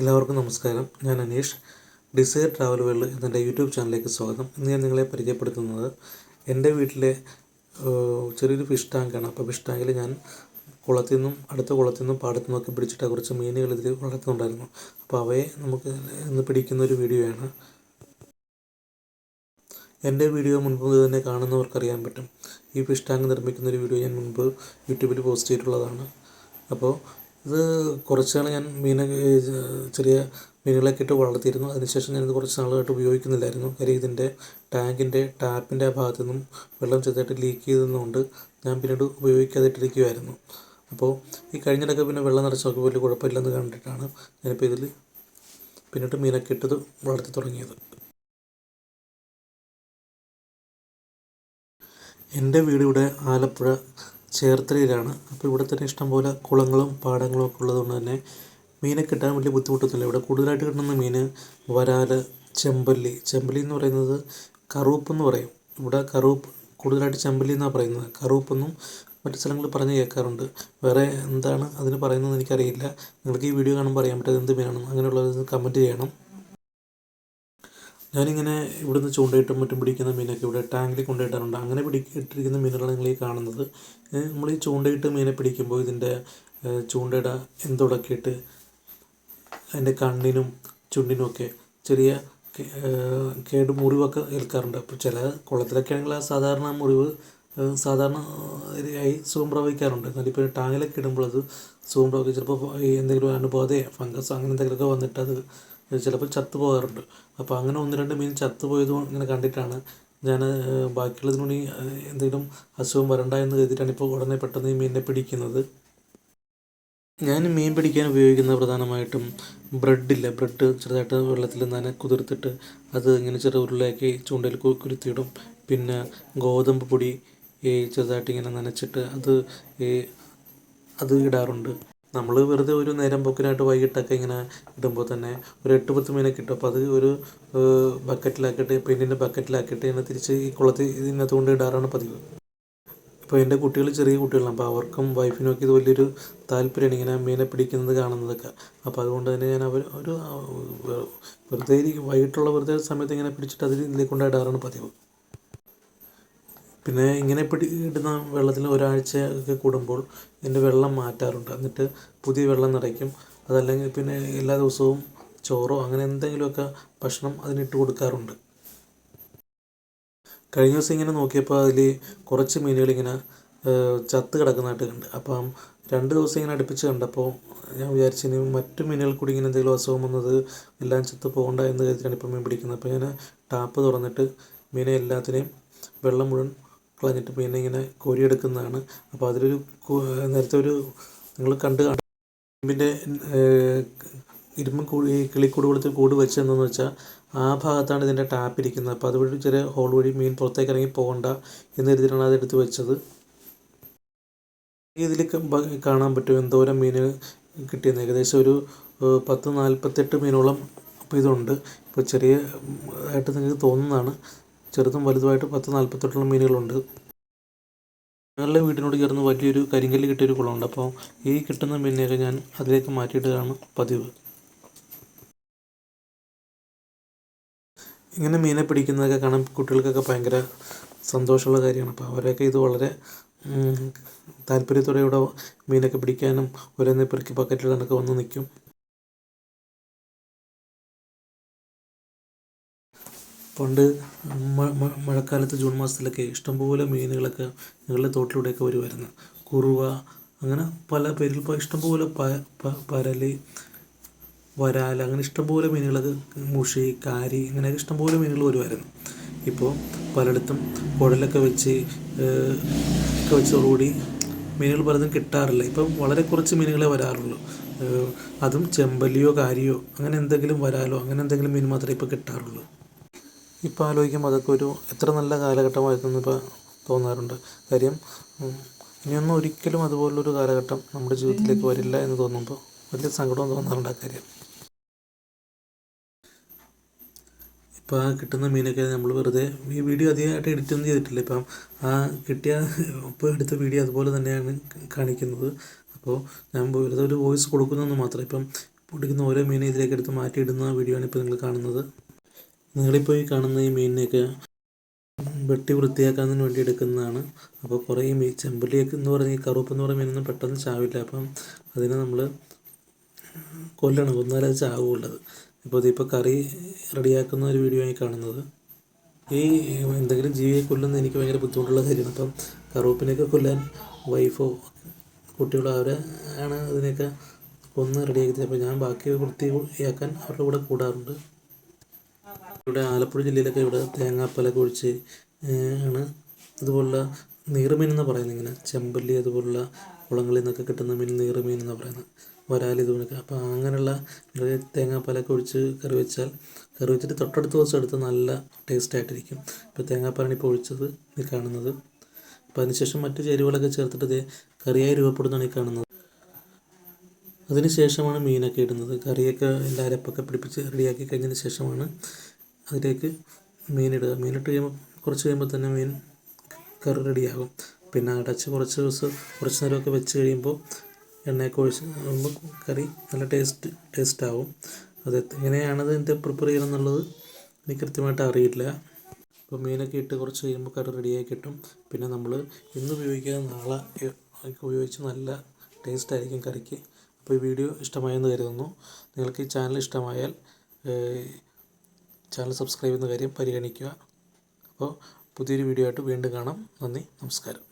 എല്ലാവർക്കും നമസ്കാരം. ഞാൻ അനീഷ്. ഡിസൈർ ട്രാവൽ വേൾഡ് എന്നെന്റെ യൂട്യൂബ് ചാനലിലേക്ക് സ്വാഗതം. ഇന്ന് ഞാൻ നിങ്ങളെ പരിചയപ്പെടുത്തുന്നത് എന്റെ വീട്ടിലെ ചെറിയൊരു ഫിഷ് ടാങ്കാണ് അപ്പോൾ ഫിഷ് ടാങ്കിൽ ഞാൻ കുളത്തിൽ നിന്നും അടുത്ത കുളത്തിൽ നിന്നും പാടത്തു നിന്നൊക്കെ പിടിച്ചിട്ട് കുറച്ച് മീനുകൾ ഇതിൽ വളർത്തുന്നുണ്ടായിരുന്നു. അപ്പോൾ അവയെ നമുക്ക് ഇന്ന് പിടിക്കുന്ന ഒരു വീഡിയോയാണ് എന്റെ വീഡിയോ മുൻപ് തന്നെ കാണുന്നവർക്കറിയാൻ പറ്റും. ഈ ഫിഷ് ടാങ്ക് നിർമ്മിക്കുന്ന ഒരു വീഡിയോ ഞാൻ മുൻപ് യൂട്യൂബിൽ പോസ്റ്റ് ചെയ്തിട്ടുള്ളതാണ്. അപ്പോൾ ഇത് കുറച്ച് നാൾ ഞാൻ മീനൊക്കെ ചെറിയ മീനുകളൊക്കെ ഇട്ട് വളർത്തിയിരുന്നു. അതിനുശേഷം ഞാനിത് കുറച്ച് നാളുകളായിട്ട് ഉപയോഗിക്കുന്നില്ലായിരുന്നു. കാര്യം ഇതിന്റെ ടാങ്കിന്റെ ടാപ്പിന്റെ ആ ഭാഗത്തു നിന്നും വെള്ളം ചെറുതായിട്ട് ലീക്ക് ചെയ്തതുകൊണ്ട് ഞാൻ പിന്നീട് ഉപയോഗിക്കാതിട്ടിരിക്കുമായിരുന്നു അപ്പോൾ ഈ കഴിഞ്ഞിടയ്ക്ക് പിന്നെ വെള്ളം നിറച്ച് നോക്കി വലിയ കുഴപ്പമില്ലെന്ന് കണ്ടിട്ടാണ് ഞാനിപ്പോൾ ഇതിൽ പിന്നീട് മീനൊക്കെ ഇട്ടത് വളർത്തി തുടങ്ങിയത്. എന്റെ വീട് ഇവിടെ ആലപ്പുഴ ചേർത്തലയിലാണ് അപ്പോൾ ഇവിടെ തന്നെ ഇഷ്ടംപോലെ കുളങ്ങളും പാടങ്ങളും ഒക്കെ ഉള്ളതുകൊണ്ട് തന്നെ മീനെ കിട്ടാൻ വലിയ ബുദ്ധിമുട്ടൊന്നുമില്ല. ഇവിടെ കൂടുതലായിട്ട് കിട്ടുന്ന മീൻ വരാൽ ചെമ്പല്ലി. ചെമ്പല്ലി എന്ന് പറയുന്നത് കറൂപ്പ് എന്ന് പറയും. ഇവിടെ കറൂപ്പ് കൂടുതലായിട്ട് ചെമ്പല്ലി എന്നാണ് പറയുന്നത്. കറൂപ്പെന്നും മറ്റു സ്ഥലങ്ങളിൽ പറഞ്ഞ് കേൾക്കാറുണ്ട്. വേറെ എന്താണ് അതിന് പറയുന്നത് എനിക്കറിയില്ല. നിങ്ങൾക്ക് ഈ വീഡിയോ കാണുമ്പോൾ അറിയാൻ പറ്റും എന്ത് മീനാണെന്ന്. അങ്ങനെയുള്ളത് കമന്റ് ചെയ്യണം. ഞാനിങ്ങനെ ഇവിടുന്ന് ചൂണ്ടയിട്ടും മറ്റും പിടിക്കുന്ന മീനൊക്കെ ഇവിടെ ടാങ്കിൽ കൊണ്ടുപോയിട്ടാറുണ്ട് അങ്ങനെ പിടിക്കിട്ടിരിക്കുന്ന മീനുകളാണ് നിങ്ങൾ ഈ കാണുന്നത്. നമ്മൾ ഈ ചൂണ്ടയിട്ട് മീനെ പിടിക്കുമ്പോൾ ഇതിന്റെ ചൂണ്ടയിട ചൂണ്ടയുടെ എന്തൊടൊക്കെ അതിന്റെ കണ്ണിനും ചുണ്ടിനും ഒക്കെ ചെറിയ കേട് മുറിവൊക്കെ ഏൽക്കാറുണ്ട്. അപ്പോൾ ചില കുളത്തിലൊക്കെ ആണെങ്കിൽ ആ സാധാരണ മുറിവ് സാധാരണ ആയി സുഖം പ്രാപിക്കാറുണ്ട് എന്നാൽ ഇപ്പോൾ ടാങ്കിലൊക്കെ ഇടുമ്പോൾ അത് സുഖം പ്രാപിക്കും ചിലപ്പോൾ എന്തെങ്കിലും അണുബാധയോ ഫംഗസ് അങ്ങനെ എന്തെങ്കിലുമൊക്കെ വന്നിട്ട് അത് ചിലപ്പോൾ ചത്തു പോകാറുണ്ട്. അപ്പോൾ അങ്ങനെ ഒന്ന് രണ്ട് മീൻ ചത്തു പോയത് ഇങ്ങനെ കണ്ടിട്ടാണ് ഞാൻ ബാക്കിയുള്ളതിനുണി എന്തെങ്കിലും അസുഖം വരണ്ട എന്ന് കരുതിയിട്ടാണ് ഇപ്പോൾ ഉടനെ പെട്ടെന്ന് ഈ മീനിനെ പിടിക്കുന്നത്. ഞാൻ മീൻ പിടിക്കാൻ ഉപയോഗിക്കുന്നത് പ്രധാനമായിട്ടും ബ്രെഡില്ല. ബ്രെഡ് ചെറുതായിട്ട് വെള്ളത്തിൽ നന കുതിർത്തിട്ട് അത് ഇങ്ങനെ ചെറു ഉരുളയാക്കി ചൂണ്ടയിൽ കുരുത്തിയിടും. പിന്നെ ഗോതമ്പ് പൊടി ഈ ചെറുതായിട്ട് ഇങ്ങനെ നനച്ചിട്ട് അത് അത് ഇടാറുണ്ട്. നമ്മൾ വെറുതെ ഒരു നേരം പൊക്കിനായിട്ട് വൈകിട്ടൊക്കെ ഇങ്ങനെ ഇടുമ്പോൾ തന്നെ ഒരു എട്ട് പത്ത് മീനെ കിട്ടും. അപ്പോൾ അത് ഒരു ബക്കറ്റിലാക്കിയിട്ട് പെയിന്റിന്റെ ബക്കറ്റിലാക്കിയിട്ട് ഇങ്ങനെ തിരിച്ച് ഈ കുളത്തിൽ ഇതിനകത്ത് കൊണ്ട് ഇടാറാണ് പതിവ്. ഇപ്പോൾ എന്റെ കുട്ടികൾ ചെറിയ കുട്ടികളാണ്. അപ്പോൾ അവർക്കും വൈഫിനും ഒക്കെ ഇത് വലിയൊരു താല്പര്യമാണ് ഇങ്ങനെ മീനെ പിടിക്കുന്നത് കാണുന്നതൊക്കെ. അപ്പോൾ അതുകൊണ്ട് തന്നെ ഞാൻ അവർ ഒരു വെറുതെ വൈകിട്ടുള്ള വെറുതെ സമയത്ത് ഇങ്ങനെ പിടിച്ചിട്ട് അതിൽ ഇതിലേക്കൊണ്ടിടാറാണ് പതിവ്. പിന്നെ ഇങ്ങനെ പിടി ഇടുന്ന വെള്ളത്തിൽ ഒരാഴ്ച ഒക്കെ കൂടുമ്പോൾ ഇതിന്റെ വെള്ളം മാറ്റാറുണ്ട്. എന്നിട്ട് പുതിയ വെള്ളം നിറയ്ക്കും. അതല്ലെങ്കിൽ പിന്നെ എല്ലാ ദിവസവും ചോറോ അങ്ങനെ എന്തെങ്കിലുമൊക്കെ ഭക്ഷണം അതിനിട്ട് കൊടുക്കാറുണ്ട്. കഴിഞ്ഞ ദിവസം ഇങ്ങനെ നോക്കിയപ്പോൾ അതിൽ കുറച്ച് ഏഹ്, ചത്ത് കിടക്കുന്നതായിട്ട് കണ്ട്. അപ്പം രണ്ട് ദിവസം ഇങ്ങനെ അടുപ്പിച്ച് കണ്ടപ്പോൾ ഞാൻ വിചാരിച്ചു ഇനി മറ്റു മീനുകൾ കൂടി ഇങ്ങനെ എന്തെങ്കിലും അസുഖം വന്നത് എല്ലാം ചത്ത് പോകണ്ട എന്ന് കരുതിയാണ് ഇപ്പം മീൻ പിടിക്കുന്നത്. അപ്പോൾ ഞാൻ ടാപ്പ് തുറന്നിട്ട് മീനെ എല്ലാത്തിനെയും വെള്ളം മുഴുവൻ കളഞ്ഞിട്ട് പിന്നെ ഇങ്ങനെ കോരിയെടുക്കുന്നതാണ്. അപ്പോൾ അതിലൊരു നേരത്തെ ഒരു നിങ്ങൾ കണ്ട് കാണും. ഇരുമ്പിന്റെ ഇരുമ്പ് കൂടി കിളിക്കൂട് കൊടുത്ത് കൂട് വെച്ചതെന്ന് വെച്ചാൽ ആ ഭാഗത്താണ് ഇതിന്റെ ടാപ്പ് ഇരിക്കുന്നത്. അപ്പോൾ അതുവഴി ചെറിയ ഹോൾ വഴി മീൻ പുറത്തേക്ക് ഇറങ്ങി പോകണ്ട എന്ന രീതിയിലാണ് അത് എടുത്ത് വെച്ചത്. ഇതിൽ കാണാൻ പറ്റും എന്തോരം മീൻ കിട്ടിയെന്ന്. ഏകദേശം ഒരു പത്ത് നാൽപ്പത്തെട്ട് മീനോളം ഇതുണ്ട്. ഇപ്പോൾ ചെറിയ ആയിട്ട് നിങ്ങൾക്ക് തോന്നുന്നതാണ്. ചെറുതും വലുതുമായിട്ട് പത്ത് നാൽപ്പത്തെട്ടോളം മീനുകളുണ്ട്. ഞങ്ങളുടെ വീടിനോട് ചേർന്ന് വലിയൊരു കരിങ്കല്ല് കിട്ടിയൊരു കുളമുണ്ട്. അപ്പോൾ ഈ കിട്ടുന്ന മീനിനെയൊക്കെ ഞാൻ അതിലേക്ക് മാറ്റിയിട്ടാണ് പതിവ്. ഇങ്ങനെ മീനെ പിടിക്കുന്നതൊക്കെ കാണാൻ കുട്ടികൾക്കൊക്കെ ഭയങ്കര സന്തോഷമുള്ള കാര്യമാണ്. അപ്പോൾ അവരൊക്കെ ഇത് വളരെ താല്പര്യത്തോടെ ഇവിടെ മീനൊക്കെ പിടിക്കാനും ഓരോന്ന് പെറുക്കി ബക്കറ്റിടാനൊക്കെ വന്ന് നിൽക്കും. പണ്ട് മഴക്കാലത്ത് ജൂൺ മാസത്തിലൊക്കെ ഇഷ്ടംപോലെ മീനുകളൊക്കെ ഞങ്ങളുടെ തോട്ടിലൂടെയൊക്കെ വരുമായിരുന്നു. കുറുവ അങ്ങനെ പല പേരിൽ ഇപ്പോൾ ഇഷ്ടംപോലെ പ പ- പരൽ വരാൽ അങ്ങനെ ഇഷ്ടംപോലെ മീനുകളൊക്കെ മുഷി കാരി ഇങ്ങനെയൊക്കെ ഇഷ്ടംപോലെ മീനുകൾ വരുമായിരുന്നു. ഇപ്പോൾ പലയിടത്തും കുഴലൊക്കെ വെച്ച് ഒക്കെ വെച്ചതോടുകൂടി മീനുകൾ പലതും കിട്ടാറില്ല. ഇപ്പം വളരെ കുറച്ച് മീനുകളെ വരാറുള്ളൂ. അതും ചെമ്പല്ലിയോ കാരിയോ അങ്ങനെ എന്തെങ്കിലും വരാലോ അങ്ങനെ എന്തെങ്കിലും മീൻ മാത്രമേ ഇപ്പോൾ കിട്ടാറുള്ളൂ. ഇപ്പോൾ ആലോചിക്കുമ്പോൾ അതൊക്കെ ഒരു എത്ര നല്ല കാലഘട്ടമായിരുന്നു ഇപ്പോൾ തോന്നാറുണ്ട്. കാര്യം ഇനിയൊന്നും ഒരിക്കലും അതുപോലുള്ളൊരു കാലഘട്ടം നമ്മുടെ ജീവിതത്തിലേക്ക് വരില്ല എന്ന് തോന്നുമ്പോൾ വലിയ സങ്കടവും തോന്നാറുണ്ട് ആ കാര്യം. ഇപ്പോൾ ആ കിട്ടുന്ന മീനൊക്കെ നമ്മൾ വെറുതെ ഈ വീഡിയോ അധികമായിട്ട് എഡിറ്റ് ഒന്നും ചെയ്തിട്ടില്ല. ഇപ്പം ആ കിട്ടിയ ഇപ്പോൾ എടുത്ത വീഡിയോ അതുപോലെ തന്നെയാണ് കാണിക്കുന്നത്. അപ്പോൾ ഞാൻ വെറുതെ ഒരു വോയിസ് കൊടുക്കുന്നതെന്ന് മാത്രം. ഇപ്പം പൊടിക്കുന്ന ഓരോ മീനെ ഇതിലേക്ക് എടുത്ത് മാറ്റിയിടുന്ന വീഡിയോ ആണ് ഇപ്പോൾ നിങ്ങൾ കാണുന്നത്. നിങ്ങളിപ്പോൾ ഈ കാണുന്ന ഈ മീനിനെയൊക്കെ വെട്ടി വൃത്തിയാക്കാനതിന് വേണ്ടി എടുക്കുന്നതാണ്. അപ്പോൾ കുറേ മീൻ ചെമ്പല്ലിയൊക്കെ എന്ന് പറഞ്ഞ ഈ കറുപ്പ് എന്ന് പറയുന്ന മീനൊന്നും പെട്ടെന്ന് ചാവില്ല. അപ്പം അതിനെ നമ്മൾ കൊല്ലണം. കൊന്നാലേ അത് ചാവുള്ളത് ഇപ്പോൾ ഇതിപ്പോൾ കറി റെഡിയാക്കുന്ന ഒരു വീഡിയോ ആയി കാണുന്നത്. ഈ എന്തെങ്കിലും ജീവിയെ കൊല്ലുന്നത് എനിക്ക് ഭയങ്കര ബുദ്ധിമുട്ടുള്ള കാര്യമാണ്. അപ്പം കറുപ്പിനെയൊക്കെ കൊല്ലാൻ വൈഫോ കുട്ടികളോ അവരെ ആണ് അതിനെയൊക്കെ കൊന്ന് റെഡിയാക്കി തരുന്നത്. അപ്പോൾ ഞാൻ ബാക്കി വൃത്തിയാക്കാൻ അവരുടെ കൂടെ കൂടാറുണ്ട്. ഇവിടെ ആലപ്പുഴ ജില്ലയിലൊക്കെ ഇവിടെ തേങ്ങാപ്പല കുഴിച്ച് ആണ്. അതുപോലുള്ള നീറുമീൻ എന്ന് പറയുന്നത് ഇങ്ങനെ. ചെമ്പല്ലി അതുപോലുള്ള കുളങ്ങളിൽ നിന്നൊക്കെ കിട്ടുന്ന മീൻ നീറുമീൻ എന്ന് പറയുന്നത് വരാൽ ഇതുപോലൊക്കെ. അപ്പോൾ അങ്ങനെയുള്ള തേങ്ങാപ്പല ഒഴിച്ച് കറി വെച്ചാൽ കറി വെച്ചിട്ട് തൊട്ടടുത്ത ദിവസം എടുത്ത് നല്ല ടേസ്റ്റ് ആയിട്ടിരിക്കും. ഇപ്പോൾ തേങ്ങാപ്പാലാണ് ഇപ്പോൾ ഒഴിച്ചത് ഈ കാണുന്നത്. അപ്പോൾ അതിനുശേഷം മറ്റു ചേരുവകളൊക്കെ ചേർത്തിട്ട് കറിയായി രൂപപ്പെടുന്നതാണ് ഈ കാണുന്നത്. അതിനുശേഷമാണ് മീനൊക്കെ ഇടുന്നത്. കറിയൊക്കെ എല്ലാ അരപ്പൊക്കെ പിടിപ്പിച്ച് റെഡിയാക്കി കഴിഞ്ഞതിന് ശേഷമാണ് അതിലേക്ക് മീനിടുക മീനിട്ട് കഴിയുമ്പോൾ കുറച്ച് കഴിയുമ്പോൾ തന്നെ മീൻ കറി റെഡിയാകും. പിന്നെ അടച്ച് കുറച്ച് ദിവസം കുറച്ച് നേരമൊക്കെ വെച്ച് കഴിയുമ്പോൾ എണ്ണയൊക്കെ ഒഴിച്ച് കറി നല്ല ടേസ്റ്റ് ടേസ്റ്റ് ആവും. അത് എങ്ങനെയാണത് എന്റെ പ്രിപ്പയർ ചെയ്യുന്നത് എനിക്ക് കൃത്യമായിട്ട് അറിയില്ല. അപ്പോൾ മീനൊക്കെ ഇട്ട് കുറച്ച് കഴിയുമ്പോൾ കറി റെഡിയായി കിട്ടും. പിന്നെ നമ്മൾ ഇന്ന് ഉപയോഗിക്കാതെ നാളെ ഉപയോഗിച്ച് നല്ല ടേസ്റ്റ് ആയിരിക്കും കറിക്ക്. അപ്പോൾ ഈ വീഡിയോ ഇഷ്ടമായെന്ന് കരുതുന്നു. നിങ്ങൾക്ക് ഈ ചാനൽ ഇഷ്ടമായാൽ ചാനൽ സബ്സ്ക്രൈബ് ചെയ്യുന്ന കാര്യം പരിഗണിക്കുക. അപ്പോൾ പുതിയൊരു വീഡിയോ ആയിട്ട് വീണ്ടും കാണാം. നന്ദി നമസ്കാരം.